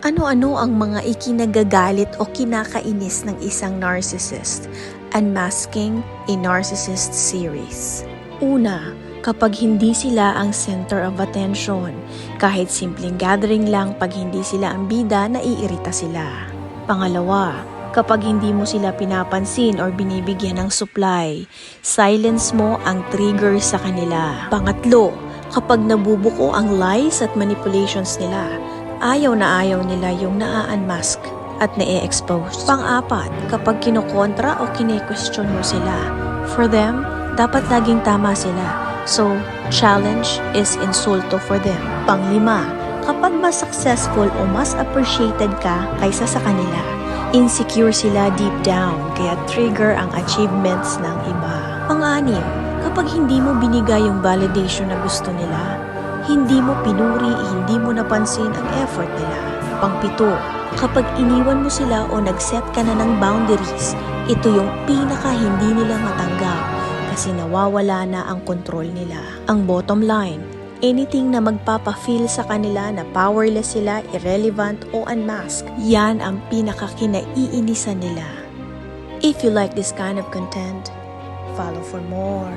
Ano-ano ang mga ikinagagalit o kinakainis ng isang narcissist? Unmasking a Narcissist Series. Una, kapag hindi sila ang center of attention. Kahit simpleng gathering lang pag hindi sila ang bida, naiirita sila. Pangalawa, kapag hindi mo sila pinapansin or binibigyan ng supply, silence mo ang trigger sa kanila. Pangatlo, kapag nabubuko ang lies at manipulations nila, ayaw na ayaw nila yung naa-unmask at na-expose. Pang-apat, kapag kinokontra o kine-question mo sila, for them, dapat laging tama sila. So, challenge is insulto for them. Panglima, kapag mas successful o mas appreciated ka kaysa sa kanila, insecure sila deep down kaya trigger ang achievements ng iba. Pang-anim, kapag hindi mo binigay yung validation na gusto nila, hindi mo pinuri, hindi mo napansin ang effort nila. Pangpito, kapag iniwan mo sila o nag-set ka na ng boundaries, ito yung pinaka hindi nila matanggap kasi nawawala na ang control nila. Ang bottom line, anything na magpapa-feel sa kanila na powerless sila, irrelevant o unmasked, yan ang pinaka kinaiinisan nila. If you like this kind of content, follow for more.